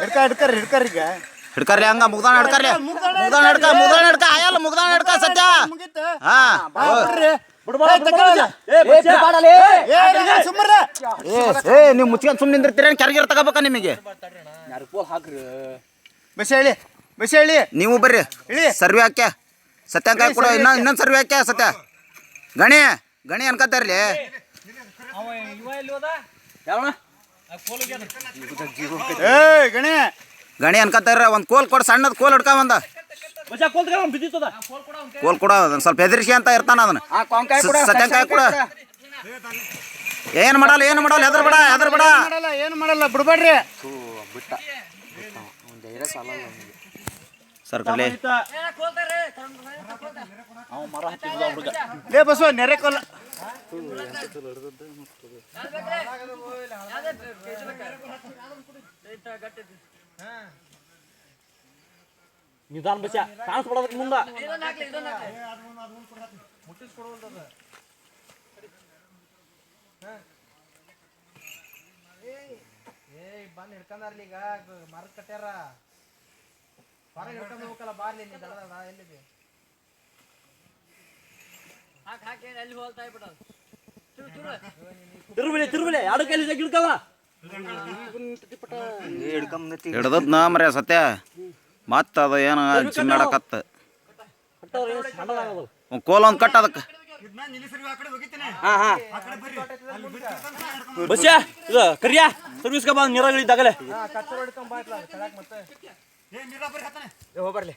ಹಿಡ್ಕ ಹಿಡ್ಕರ್ ಹಿಡ್ಕರ್ ಈಗ. ಹಿಡ್ಕರ್ಲಿ ಹಂಗ ಮುಗ್ದಾಣ ಹಿಡ್ಕರ್ಲಿ. ಮುಗ್ದಾಣ ಹಿಡ್ಕ ಮುಗ್ದಾಣ ಹಿಡ್ಕ ಆಯಲ್ಲ ಮುಗ್ದಾಣ ಹಿಡ್ಕ ಸದ್ಯ ಹಾ. ಏ ನೀವು ಮುಚ್ಕೊಂಡು ಸುಮ್ಮನೆ ನಿಂದಿರ್ತೀರ ಕೆರಗಿರ ತಗೋಬೇಕ ನಿಮಗೆ? ಬಸ್ ಹೇಳಿ ಬಸ್ ಹೇಳಿ. ನೀವು ಬರ್ರಿ. ಸರ್ವೆ ಹಾಕ್ಯ ಸತ್ಯಾಂಕ ಕೂಡ ಇನ್ನೊಂದ್ ಸರ್ವೆ ಹಾಕ್ಯ ಸತ್ಯ. ಗಣಿ ಗಣಿ ಅನ್ಕತ್ತಾರಲಿ ಗಣಿ. ಗಣೆ ಅನ್ಕತ್ತಾರ ಒಂದು ಕೋಲ್ ಕೊಡು ಸಣ್ಣದ ಕೋಲ್ ಹಿಡ್ಕ ಬಂದ. ಕೋಲ್ ಕೊಡ ಅದನ್ನ ಸ್ವಲ್ಪ ಹೆದರಿಸಿ ಅಂತ ಇರ್ತಾನ ಅದನ್ನ ಸತ್ಯಂಕಾಯಿ ಕೂಡ. ಏನ್ ಮಾಡಲ್ಲ ಏನು ಮಾಡಲ್ಲ ಹೆದರ್ ಬಿಡ ಹೆದರ್ ಬಿಡ. ಏನ್ ಮಾಡಲ್ಲ ಬಿಡ್ಬೇಡ್ರಿ. ಸರ್ಕಲ್ಲಿ ಲೇ ಬಸವ ನೆರೆ ಕೊಲ್ಲ ನಿಧಾನ ಬಸ ಕಾಣಿಸ್ಬಿಡೋದಕ್ಕೆ ಮುಂದ. ಬಂದು ಹಿಡ್ಕೊಂಡಾರ್ಲಿ ಈಗ ಮರದ ಕಟ್ಯಾರ. ಹೊರಗೆ ಹಿಡ್ಕೊಂಡು ಹೋಗಲ್ಲ ಬಾರ್ಲಿ ನೀ ದಡದ ಎಲ್ಲಿದೆ ತಿರುಬಿಲೆ ತಿರುಬಿಲೆ ಎರಡು ಕೈಲಿ ಗಿಡ್ಕವ ಹಿಡ್ದದ್ ನಾ ಮರ್ಯ ಸತ್ಯ? ಮತ್ತ ಅದ ಏನು ಒಂದ್ ಕೋಲ್ ಒಂದು ಕಟ್ ಅದಕ್ಕೆ. ಬಸ್ಯ ಇದು ಕರಿಯಾ ಸರ್ವಿಸ್ಗೆ ಬಂದು ನೀರಾಗಿದ್ದಾಗಲೇ ಇದ್ದಾಗಲೇ. ಹಿಡ್ಕೊಂಡ್